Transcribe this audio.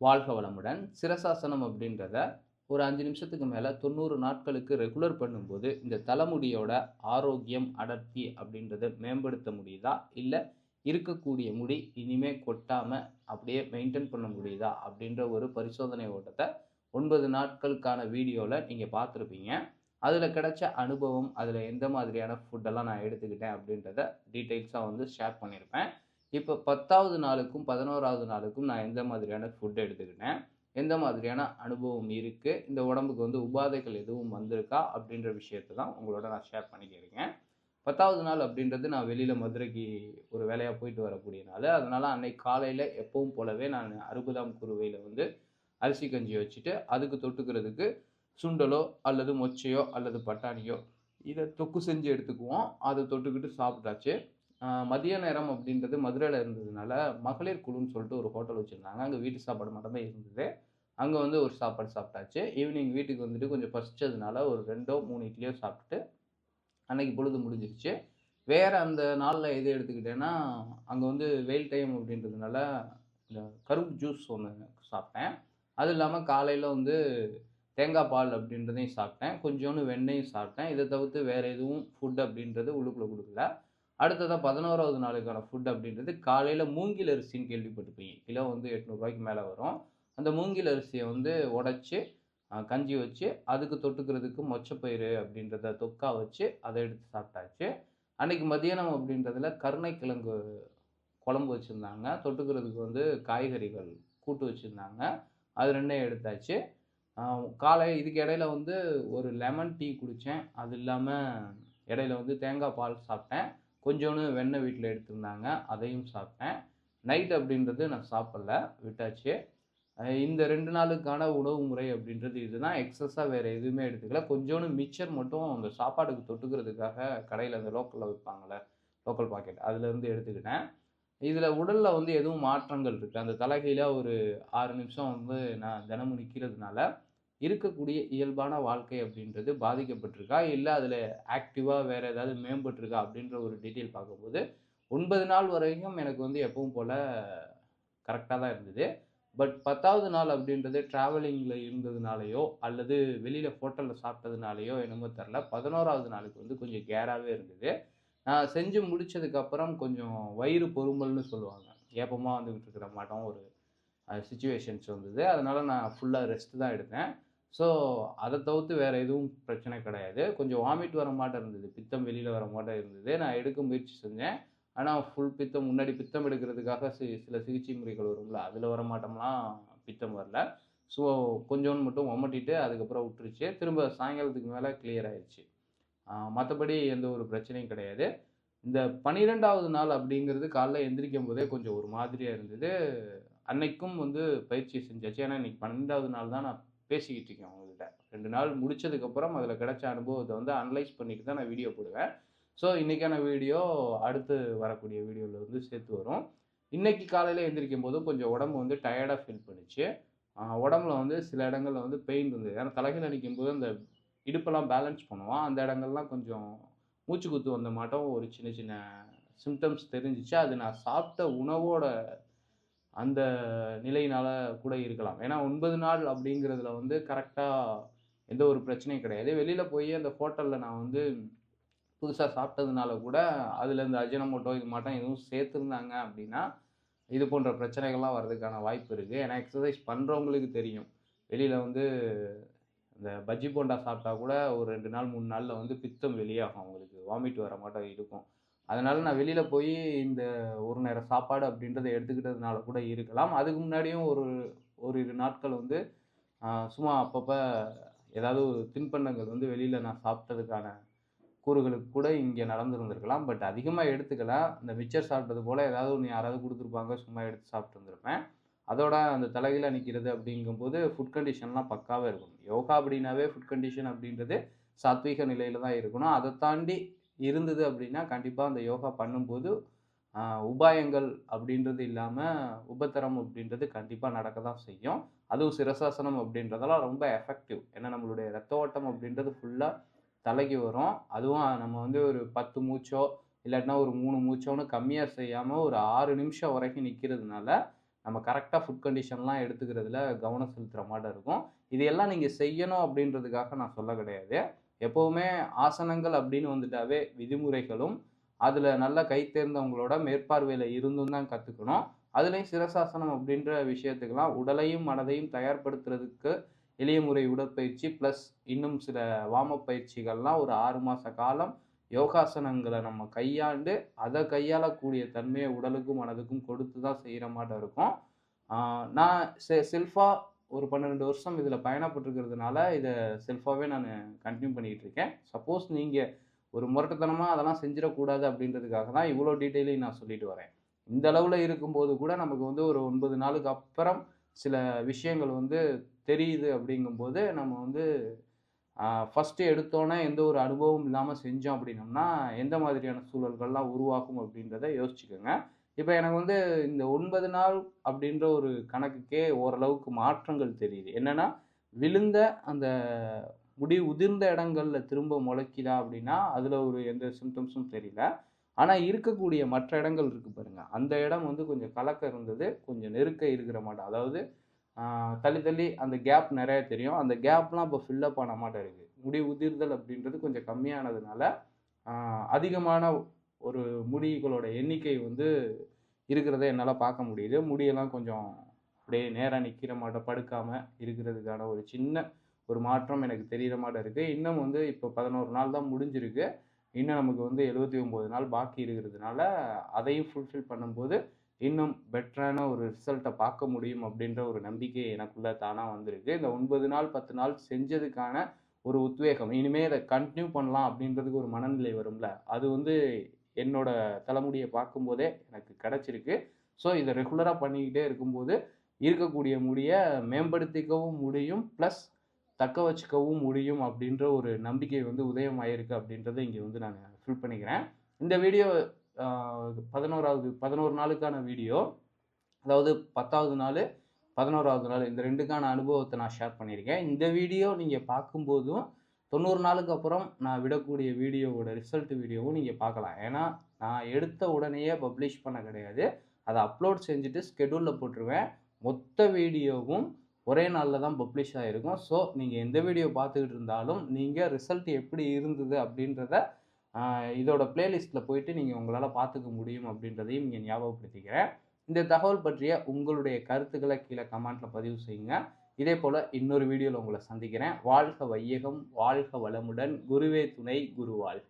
வாழ்க வளமுடன். சிரசாசனம் அப்படின்றத ஒரு அஞ்சு நிமிஷத்துக்கு மேலே தொண்ணூறு நாட்களுக்கு ரெகுலர் பண்ணும்போது இந்த தலைமுடியோட ஆரோக்கியம் அடர்த்தி அப்படின்றத மேம்படுத்த முடியுதா? இல்லை இருக்கக்கூடிய முடி இனிமே கொட்டாமல் அப்படியே மெயின்டைன் பண்ண முடியுதா? அப்படின்ற ஒரு பரிசோதனை ஓட்டத்தை ஒன்பது நாட்களுக்கான வீடியோவில் நீங்கள் பார்த்துருப்பீங்க. அதில் கிடைச்ச அனுபவம் அதில் எந்த மாதிரியான ஃபுட்டெல்லாம் நான் எடுத்துக்கிட்டேன் அப்படின்றத டீட்டெயில்ஸாக வந்து ஷேர் பண்ணியிருப்பேன் இப்போ பத்தாவது நாளுக்கும் பதினோராவது நாளுக்கும் நான் எந்த மாதிரியான ஃபுட் எடுத்துக்கிட்டேன்? எந்த மாதிரியான அனுபவம் இருக்குது இந்த உடம்புக்கு வந்து உபாதைகள் எதுவும் வந்திருக்கா? அப்படின்ற விஷயத்தை தான் உங்களோட நான் ஷேர் பண்ணிக்கிறேங்க. பத்தாவது நாள் அப்படின்றது நான் வெளியில் மதுரைக்கு ஒரு வேலையாக போயிட்டு வரக்கூடிய நாள் அதனால் அன்னைக்கு காலையில் எப்பவும் போலவே நான் அறுபதாம் குருவையில் வந்து அரிசி கஞ்சி வச்சுட்டு அதுக்கு தொட்டுக்கிறதுக்கு சுண்டலோ அல்லது மொச்சையோ அல்லது பட்டாணியோ இதை தொக்கு செஞ்சு எடுத்துக்குவோம். அதை தொட்டுக்கிட்டு சாப்பிட்டாச்சு. மதிய நேரம் அப்படின்றது மதுரையில் இருந்ததுனால மகளிர் குழுன்னு சொல்லிட்டு ஒரு ஹோட்டல் வச்சுருந்தாங்க. அங்கே வீட்டு சாப்பாடு மட்டும்தான் இருந்தது. அங்கே வந்து ஒரு சாப்பாடு சாப்பிட்டாச்சு. ஈவினிங் வீட்டுக்கு வந்துட்டு கொஞ்சம் பசிச்சதுனால ஒரு ரெண்டோ மூணு இட்லியோ சாப்பிட்டுட்டு அன்னைக்கு பொழுது முடிஞ்சிருச்சு. வேறு அந்த நாளில் எது எடுத்துக்கிட்டேன்னா அங்கே வந்து வெயில் டைம் அப்படின்றதுனால இந்த கரும்பு ஜூஸ் ஒன்று சாப்பிட்டேன். அது இல்லாமல் காலையில் வந்து தேங்காய் பால் அப்படின்றதையும் சாப்பிட்டேன். கொஞ்சோண்டு வெண்ணையும் சாப்பிட்டேன். இதை தவிர்த்து வேறு எதுவும் ஃபுட் அப்படின்றது உள்ளுக்குள்ளே கொடுக்கல. அடுத்ததாக பதினோராவது நாளுக்கான ஃபுட் அப்படின்றது காலையில் மூங்கில் அரிசின்னு கேள்விப்பட்டிருப்பீங்க. கிலோ வந்து எட்நூறுரூவாய்க்கு மேலே வரும். அந்த மூங்கில் அரிசியை வந்து உடச்சி கஞ்சி வச்சு அதுக்கு தொட்டுக்கிறதுக்கு மொச்சப்பயிறு அப்படின்றத தொக்கா வச்சு அதை எடுத்து சாப்பிட்டாச்சு. அன்றைக்கி மதியானம் அப்படின்றதுல கருணைக்கிழங்கு குழம்பு வச்சுருந்தாங்க. தொட்டுக்கிறதுக்கு வந்து காய்கறிகள் கூட்டு வச்சுருந்தாங்க. அது ரெண்டையும் எடுத்தாச்சு. காலை இதுக்கு இடையில வந்து ஒரு லெமன் டீ குடித்தேன் அது இல்லாமல் இடையில வந்து தேங்காய் பால் சாப்பிட்டேன். கொஞ்சோன்னு வெண்ணெய் வீட்டில் எடுத்திருந்தாங்க. அதையும் சாப்பிட்டேன். நைட் அப்படின்றது நான் சாப்பிடல விட்டாச்சு. இந்த ரெண்டு நாளுக்கான உணவு முறை அப்படின்றது இதுதான். எக்ஸஸாக வேறு எதுவுமே எடுத்துக்கல. கொஞ்சோண்டு மிச்சர் மட்டும் அந்த சாப்பாடுக்கு தொட்டுக்கிறதுக்காக கடையில் அந்த லோக்கலில் விற்பாங்கள்ல லோக்கல் பாக்கெட் அதுலேருந்து எடுத்துக்கிட்டேன். இதில் உடலில் வந்து எதுவும் மாற்றங்கள் இருக்குது அந்த தலைகையில் ஒரு ஆறு நிமிஷம் வந்து நான் தினமும் நிற்கிறதுனால இருக்கக்கூடிய இயல்பான வாழ்க்கை அப்படின்றது பாதிக்கப்பட்டிருக்கா? இல்லை அதில் ஆக்டிவாக வேறு ஏதாவது மேம்பட்டிருக்கா? அப்படின்ற ஒரு டீட்டெயில் பார்க்கும்போது ஒன்பது நாள் வரைக்கும் எனக்கு வந்து எப்பவும் போல் கரெக்டாக தான் இருந்தது. பட் பத்தாவது நாள் அப்படின்றது ட்ராவலிங்கில் இருந்ததுனாலையோ அல்லது வெளியில் ஹோட்டலில் சாப்பிட்டதுனாலையோ என்னமோ தெரில பதினோராவது நாளுக்கு வந்து கொஞ்சம் கேராகவே இருந்தது. நான் செஞ்சு முடித்ததுக்கப்புறம் கொஞ்சம் வயிறு பொறுமல்னு சொல்லுவாங்க. ஏப்பமாக வந்துக்கிட்டு இருக்கிற மாட்டோம் ஒரு சுச்சுவேஷன்ஸ் வந்தது. அதனால் நான் ஃபுல்லாக ரெஸ்ட் தான் எடுத்தேன். ஸோ அதை தவிர்த்து வேறு எதுவும் பிரச்சனை கிடையாது. கொஞ்சம் வாமிட் வர மாட்டேன் இருந்தது. பித்தம் வெளியில் வர மாட்டேன் இருந்தது. நான் எடுக்க முயற்சி செஞ்சேன். ஆனால் ஃபுல் பித்தம் முன்னாடி பித்தம் எடுக்கிறதுக்காக சி சில சிகிச்சை முறைகள் வரும்ல அதில் வர மாட்டோம்லாம் பித்தம் வரல. ஸோ கொஞ்சோன்னு மட்டும் ஒமட்டிட்டு அதுக்கப்புறம் விட்டுருச்சு. திரும்ப சாயங்காலத்துக்கு மேலே கிளியர் ஆயிடுச்சு மற்றபடி எந்த ஒரு பிரச்சனையும் கிடையாது. இந்த பன்னிரெண்டாவது நாள் அப்படிங்கிறது காலைல எந்திரிக்கும் போதே கொஞ்சம் ஒரு மாதிரியாக இருந்தது. அன்னைக்கும் வந்து பயிற்சி செஞ்சாச்சு. ஏன்னா இன்னைக்கு பன்னெண்டாவது நாள் தான் நான் பேசிக்கிட்டு இருக்கேன் உங்ககிட்ட ரெண்டு நாள் முடிச்சதுக்கப்புறம் அதில் கிடைச்ச அனுபவத்தை வந்து அனலைஸ் பண்ணிட்டு தான் நான் வீடியோ போடுவேன். ஸோ இன்றைக்கான வீடியோ அடுத்து வரக்கூடிய வீடியோவில் வந்து சேர்த்து வரும். இன்றைக்கி காலையில் எழுந்திரிக்கும் போது கொஞ்சம் உடம்பு வந்து டயர்டாக ஃபீல் பண்ணுச்சு. உடம்புல வந்து சில இடங்களில் வந்து பெயின் இருந்தது. ஏன்னா தலைகள் நிற்கும் போது அந்த இடுப்பெல்லாம் பேலன்ஸ் பண்ணுவோம் அந்த இடங்கள்லாம் கொஞ்சம் மூச்சு குத்து வந்த மாட்டோம் ஒரு சின்ன சின்ன சிம்டம்ஸ் தெரிஞ்சிச்சு. அது நான் சாப்பிட்ட உணவோட அந்த நிலையினால கூட இருக்கலாம். ஏன்னா ஒன்பது நாள் அப்படிங்கிறதுல வந்து கரெக்டாக எந்த ஒரு பிரச்சனையும் கிடையாது. வெளியில் போய் அந்த ஹோட்டலில் நான் வந்து புதுசாக சாப்பிட்டதுனால கூட அதில் இந்த அஜினமோட்டோ இது மாட்டோம் எதுவும் சேர்த்துருந்தாங்க அப்படின்னா இது போன்ற பிரச்சனைகள்லாம் வர்றதுக்கான வாய்ப்பு இருக்குது ஏன்னா எக்ஸசைஸ் பண்ணுறவங்களுக்கு தெரியும். வெளியில் வந்து இந்த பஜ்ஜி போண்டா சாப்பிட்டா கூட ஒரு ரெண்டு நாள் மூணு நாளில் வந்து பித்தம் வெளியாகும். அவங்களுக்கு வாமிட் வர மாட்டோம் இருக்கும். அதனால் நான் வெளியில் போய் இந்த ஒரு நேரம் சாப்பாடு அப்படின்றத எடுத்துக்கிட்டதுனால கூட இருக்கலாம். அதுக்கு முன்னாடியும் ஒரு ஒரு இரு நாட்கள் வந்து சும்மா அப்பப்போ ஏதாவது ஒரு தின்பண்டங்கள் வந்து வெளியில் நான் சாப்பிட்டதுக்கான கூறுகளுக்கு கூட இங்கே நடந்துருந்துருக்கலாம். பட் அதிகமாக எடுத்துக்கலாம் இந்த மிச்சர் சாப்பிட்டது போல் ஏதாவது ஒன்று யாராவது கொடுத்துருப்பாங்க சும்மா எடுத்து சாப்பிட்டு இருந்திருப்பேன் அதோட அந்த தலையில் நிற்கிறது அப்படிங்கும்போது ஃபுட் கண்டிஷன்லாம் பக்காவாக இருக்கணும். யோகா அப்படின்னாவே ஃபுட் கண்டிஷன் அப்படின்றது சாத்வீக நிலையில் தான் இருக்கணும். அதை தாண்டி இருந்தது அப்படின்னா கண்டிப்பாக அந்த யோகா பண்ணும்போது உபாயங்கள் அப்படின்றது இல்லாமல் உபத்தரம் அப்படின்றது கண்டிப்பாக நடக்க தான் செய்யும். அதுவும் சிரசாசனம் அப்படின்றதெல்லாம் ரொம்ப எஃபெக்டிவ் ஏன்னா நம்மளுடைய ரத்த ஓட்டம் அப்படின்றது ஃபுல்லாக தலைக்கு வரும். அதுவும் நம்ம வந்து ஒரு பத்து மூச்சோ இல்லாட்டினா ஒரு மூணு மூச்சோன்னு கம்மியாக செய்யாமல் ஒரு ஆறு நிமிஷம் வரைக்கும் நிற்கிறதுனால நம்ம கரெக்டாக ஃபுட் கண்டிஷன்லாம் எடுத்துக்கிறதுல கவனம் செலுத்துகிற மாதிரி இருக்கும். இது எல்லாம் நீங்கள் செய்யணும் அப்படின்றதுக்காக நான் சொல்ல கிடையாது. எப்போவுமே ஆசனங்கள் அப்படின்னு வந்துட்டாவே விதிமுறைகளும் அதில் நல்ல கை தேர்ந்தவங்களோட மேற்பார்வையில் இருந்தும் தான் கற்றுக்கணும் அதுலேயும் சிரசாசனம் அப்படின்ற விஷயத்துக்கெல்லாம் உடலையும் மனதையும் தயார்படுத்துறதுக்கு எளிய முறை உடற்பயிற்சி ப்ளஸ் இன்னும் சில வாம பயிற்சிகள்லாம் ஒரு ஆறு மாத காலம் யோகாசனங்களை நம்ம கையாண்டு அதை கையாளக்கூடிய தன்மையை உடலுக்கும் மனதுக்கும் கொடுத்து தான் செய்கிற மாதிரி இருக்கும். நான் செ செல்ஃபாக ஒரு பன்னெண்டு வருஷம் இதில் பயணப்பட்டுருக்கிறதுனால இதை செல்ஃபாகவே நான் கண்டினியூ பண்ணிகிட்டு இருக்கேன் சப்போஸ் நீங்கள் ஒரு முரட்டுத்தனமாக அதெல்லாம் செஞ்சிடக்கூடாது அப்படின்றதுக்காக தான் இவ்வளோ டீட்டெயிலையும் நான் சொல்லிட்டு வரேன். இந்த அளவில் இருக்கும்போது கூட நமக்கு வந்து ஒரு ஒன்பது நாளுக்கு அப்புறம் சில விஷயங்கள் வந்து தெரியுது அப்படிங்கும்போது நம்ம வந்து ஃபஸ்ட்டு எடுத்தோன்னே எந்த ஒரு அனுபவம் இல்லாமல் செஞ்சோம் அப்படின்னோம்னா எந்த மாதிரியான சூழல்கள்லாம் உருவாகும் அப்படின்றத யோசிச்சுக்கோங்க. இப்போ எனக்கு வந்து இந்த ஒன்பது நாள் அப்படின்ற ஒரு கணக்குக்கே ஓரளவுக்கு மாற்றங்கள் தெரியுது. என்னென்னா விழுந்த அந்த முடி உதிர்ந்த இடங்களில் திரும்ப முளைக்குதா அப்படின்னா அதில் ஒரு எந்த சிம்டம்ஸும் தெரியல. ஆனால் இருக்கக்கூடிய மற்ற இடங்கள் இருக்குது பாருங்கள் அந்த இடம் வந்து கொஞ்சம் கலக்க இருந்தது கொஞ்சம் நெருக்க இருக்கிற மாட்டோம் அதாவது தள்ளி தள்ளி அந்த கேப் நிறைய தெரியும். அந்த கேப்லாம் இப்போ ஃபில்லப் ஆன மாட்டோம் இருக்குது முடி உதிர்தல் அப்படின்றது கொஞ்சம் கம்மியானதுனால அதிகமான ஒரு முடிகளோட எண்ணிக்கை வந்து இருக்கிறத என்னால் பார்க்க முடியுது. முடியெல்லாம் கொஞ்சம் அப்படியே நேராக நிற்கிற மாட்டோம் படுக்காமல் இருக்கிறதுக்கான ஒரு சின்ன ஒரு மாற்றம் எனக்கு தெரிகிற மாட்டம் இருக்குது இன்னும் வந்து இப்போ பதினோரு நாள் தான் முடிஞ்சிருக்கு. இன்னும் நமக்கு வந்து எழுபத்தி ஒம்பது நாள் பாக்கி இருக்கிறதுனால அதையும் ஃபுல்ஃபில் பண்ணும்போது இன்னும் பெட்டரான ஒரு ரிசல்ட்டை பார்க்க முடியும் அப்படின்ற ஒரு நம்பிக்கை எனக்குள்ளே தானாக வந்திருக்கு. இந்த ஒன்பது நாள் பத்து நாள் செஞ்சதுக்கான ஒரு உத்வேகம். இனிமேல் இதை கண்டினியூ பண்ணலாம் அப்படின்றதுக்கு ஒரு மனநிலை வரும்ல. அது வந்து என்னோட தலைமுடியை பார்க்கும்போதே எனக்கு கிடச்சிருக்கு. ஸோ இதை ரெகுலராக பண்ணிக்கிட்டே இருக்கும்போது இருக்கக்கூடிய முடியை மேம்படுத்திக்கவும் முடியும் ப்ளஸ் தக்க வச்சுக்கவும் முடியும் அப்படின்ற ஒரு நம்பிக்கை வந்து உதயமாயிருக்கு அப்படின்றத இங்கே வந்து நான் ஃபில் பண்ணிக்கிறேன். இந்த வீடியோ பதினோராவது பதினோரு நாளுக்கான வீடியோ அதாவது பத்தாவது நாள் பதினோராவது நாள் இந்த ரெண்டுக்கான அனுபவத்தை நான் ஷேர் பண்ணியிருக்கேன். இந்த வீடியோ நீங்கள் பார்க்கும்போதும் தொண்ணூறு நாளுக்கு அப்புறம் நான் விடக்கூடிய வீடியோவோட ரிசல்ட் வீடியோவும் நீங்கள் பார்க்கலாம். ஏன்னா நான் எடுத்த உடனேயே பப்ளிஷ் பண்ண கிடையாது. அதை அப்லோட் செஞ்சுட்டு ஸ்கெடியூலில் போட்டுருவேன். மொத்த வீடியோவும் ஒரே நாளில் தான் பப்ளிஷ் ஆகிருக்கும் ஸோ நீங்கள் எந்த வீடியோ பார்த்துக்கிட்டு இருந்தாலும் நீங்கள் ரிசல்ட் எப்படி இருந்தது அப்படின்றத இதோட பிளேலிஸ்ட்டில் போயிட்டு நீங்கள் உங்களால் பார்த்துக்க முடியும் அப்படின்றதையும் இங்கே ஞாபகப்படுத்திக்கிறேன். இந்த தகவல் பற்றிய உங்களுடைய கருத்துக்களை கீழே கமெண்ட்டில் பதிவு செய்யுங்க. இதே போல் இன்னொரு வீடியோவில் உங்களை சந்திக்கிறேன். வாழ்க வையகம் வாழ்க வளமுடன். குருவே துணை குருவாழ்க